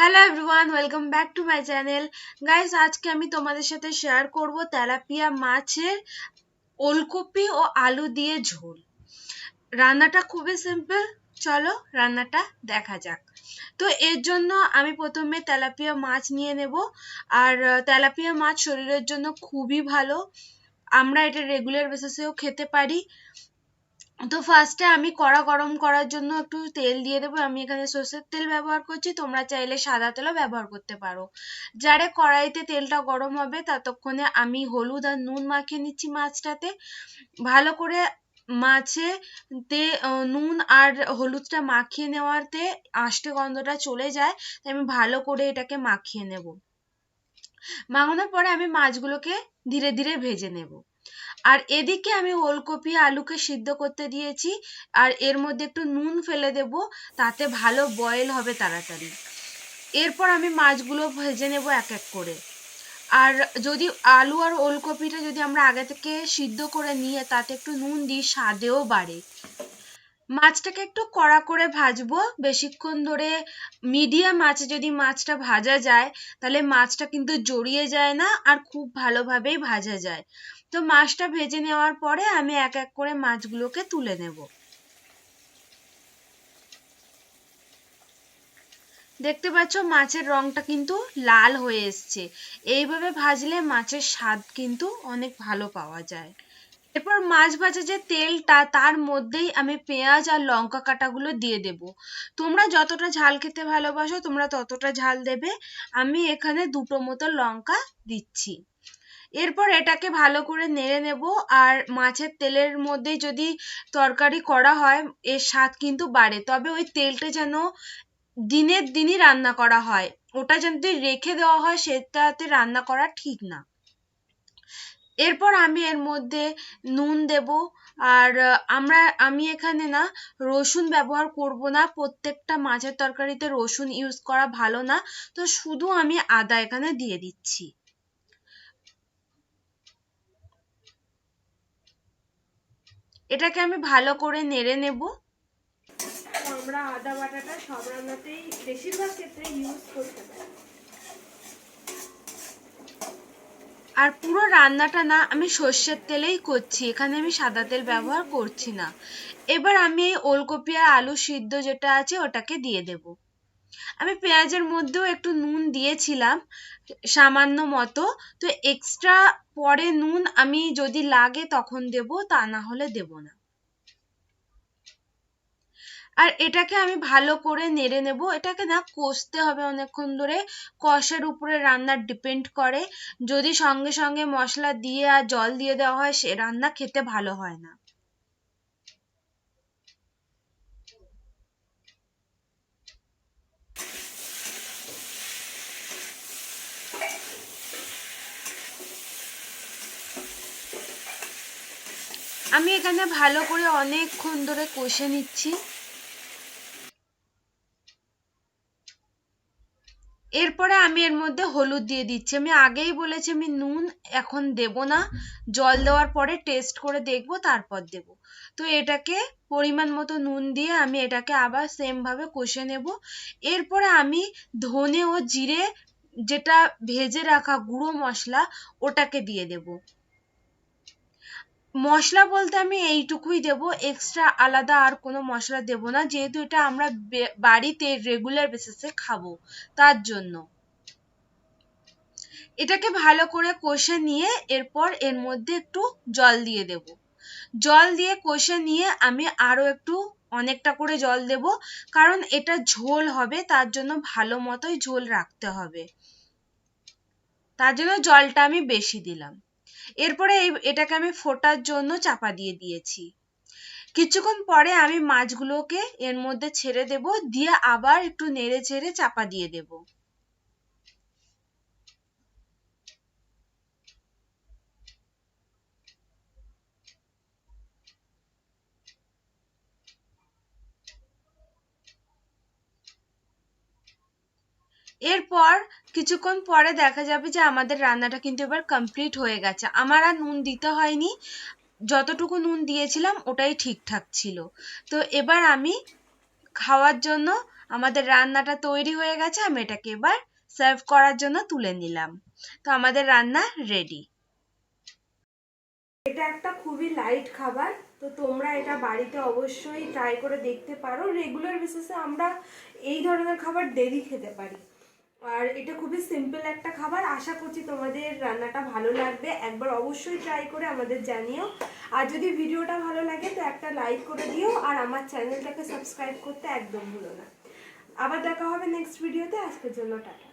Hello everyone welcome back to my channel guys আজকে আমি তোমাদের সাথে শেয়ার করব তেলাপিয়া মাছের ওলকপি ও আলু দিয়ে ঝোল। রান্নাটা খুবই সিম্পল চলো রান্নাটা দেখা যাক। তো এর জন্য আমি প্রথমে তেলাপিয়া মাছ নিয়ে নেব। আর তেলাপিয়া মাছ শরীরের জন্য খুবই ভালো। আমরা এটা রেগুলার বেসিসেও খেতে পারি। তো ফার্স্টে আমি কড়া গরম করার জন্য একটু তেল দিয়ে দেবো। আমি এখানে সর্ষের তেল ব্যবহার করছি, তোমরা চাইলে সাদা তেলও ব্যবহার করতে পারো। যারে কড়াইতে তেলটা গরম হবে, ততক্ষণে আমি হলুদ আর নুন মাখিয়ে নিচ্ছি মাছটাতে। ভালো করে মাছে তে নুন আর হলুদটা মাখিয়ে নেওয়াতে আষ্টে গন্ধটা চলে যায়, তাই আমি ভালো করে এটাকে মাখিয়ে নেব। মাখানোর পরে আমি মাছগুলোকে ধীরে ধীরে ভেজে নেব। আর এদিকে আমি ওলকপি আলুকে সিদ্ধ করতে দিয়েছি, আর এর মধ্যে একটু নুন ফেলে দেব, তাতে ভালো বয়েল হবে তাড়াতাড়ি। এরপর আমি মাছগুলো ভেজে নেব এক এক করে। আর যদি আলু আর ওলকপিটা যদি আমরা আগে থেকে সিদ্ধ করে নিয়ে তাতে একটু নুন দিই, স্বাদেও বাড়ে। মাছটাকে একটু কড়া করে ভাজবো, বেশিক্ষণ ধরে মিডিয়াম আঁচে যদি মাছটা ভাজা যায়, তাহলে মাছটা কিন্তু জড়িয়ে যায় না, আর খুব ভালোভাবেই ভাজা যায়। তো মাছটা ভেজে নেওয়ার পরে আমি এক এক করে মাছগুলোকে তুলে নেব। দেখতে পাচ্ছ মাছের রংটা কিন্তু লাল হয়ে এসছে। এইভাবে ভাজলে মাছের স্বাদ কিন্তু অনেক ভালো পাওয়া যায়। এরপর মাছ ভাজা যে তেলটা, তার মধ্যেই আমি পেঁয়াজ আর লঙ্কা কাটাগুলো দিয়ে দেব। তোমরা যতটা ঝাল খেতে ভালোবাসো, তোমরা ততটা ঝাল দেবে। আমি এখানে দুটো মতো লঙ্কা দিচ্ছি। এরপর এটাকে ভালো করে নেড়ে নেব। আর মাছের তেলের মধ্যে যদি তরকারি করা হয়, এর স্বাদ কিন্তু বাড়ে। তবে ওই তেলটা যেন দিনের দিনই রান্না করা হয়। ওটা যদি রেখে দেওয়া হয়, সেটাতে রান্না করা ঠিক না। এরপর আমি এর মধ্যে নুন দেব। আর আমরা, আমি এখানে না রসুন ব্যবহার করব না। প্রত্যেকটা মাছের তরকারিতে রসুন ইউজ করা ভালো না। তো শুধু আমি আদা এখানে দিয়ে দিচ্ছি। এটাকে আমি ভালো করে নেড়ে নেব। আমরা আদা বাটাটা সব রান্নাতেই বেশিরভাগ ক্ষেত্রে ইউজ করতে পারি। আর পুরো রান্নাটা না আমি সর্ষের তেলেই করছি এখানে আমি সাদা তেল ব্যবহার করছি না। এবার আমি এই ওলকপি আর আলু সিদ্ধ যেটা আছে ওটাকে দিয়ে দেব। আমি পেঁয়াজের মধ্যেও একটু নুন দিয়েছিলাম, সামান্য মতো। তো এক্সট্রা পরে নুন আমি যদি লাগে তখন দেব, তা না হলে দেব না। আর এটাকে আমি ভালো করে নেড়ে নেব। এটাকে না কষতে হবে অনেকক্ষণ ধরে। কষার উপরে রান্নার ডিপেন্ড করে। যদি সঙ্গে সঙ্গে মশলা দিয়ে আর জল দিয়ে দেওয়া হয়, সে রান্না খেতে ভালো হয় না। আমি এখানে ভালো করে অনেকক্ষণ ধরে কষে নিচ্ছি। এরপরে আমি এর মধ্যে হলুদ দিয়ে দিচ্ছি। আমি আগেই বলেছি আমি নুন এখন দেব না। জল দেওয়ার পরে টেস্ট করে দেখব, তারপর দেব। তো এটাকে পরিমাণ মতো নুন দিয়ে আমি এটাকে আবার সেম ভাবে কষে নেব। এরপরে আমি ধনে ও জিরে যেটা ভেজে রাখা গুঁড়ো মশলা ওটাকে দিয়ে দেব। মশলা বলতে আমি এইটুকুই দেব। এক্সট্রা আলাদা আর কোনো মশলা দেব না। যেহেতু এটা আমরা বাড়িতে রেগুলার বেসিসে খাব, তার জন্য। এটাকে ভালো করে কষে নিয়ে এরপর এর মধ্যে একটু জল দিয়ে দেব। জল দিয়ে কষে নিয়ে আমি আরও একটু অনেকটা করে জল দেব, কারণ এটা ঝোল হবে, তার জন্য ভালো মতোই ঝোল রাখতে হবে। তার জন্য জলটা আমি বেশি দিলাম। এরপরে এটাকে আমি ফোটার জন্য চাপা দিয়ে দিয়েছি। কিছুক্ষণ পরে আমি মাছগুলোকে এর মধ্যে ছেড়ে দেব, দিয়ে আবার একটু নেড়ে চেড়ে চাপা দিয়ে দেব। এরপর কিছুক্ষণ পরে দেখা যাবে যে আমাদের রান্নাটা কিন্তু এবার কমপ্লিট হয়ে গেছে। আমার আর নুন দিতে হয়নি। যতটুকু নুন দিয়েছিলাম, ওটাই ঠিকঠাক ছিল। তো এবার আমি খাওয়ার জন্য আমাদের রান্নাটা তৈরি হয়ে গেছে, আমি এটাকে এবার সার্ভ করার জন্য তুলে নিলাম। তো আমাদের রান্না রেডি এটা একটা খুবই লাইট খাবার, তো তোমরা এটা বাড়িতে অবশ্যই ট্রাই করে দেখতে পারো। রেগুলার বেসিসে আমরা এই ধরনের খাবার ডেলি খেতে পারি। আর এটা খুবই সিম্পল একটা খাবার। আশা করছি তোমাদের রান্নাটা ভালো লাগবে। একবার অবশ্যই ট্রাই করে আমাদের জানিও। আর যদি ভিডিওটা ভালো লাগে তো একটা লাইক করে দিও। আর আমার চ্যানেলটাকে সাবস্ক্রাইব করতে একদম ভুলো না। আবার দেখা হবে নেক্সট ভিডিওতে আজকের জন্য টাটা।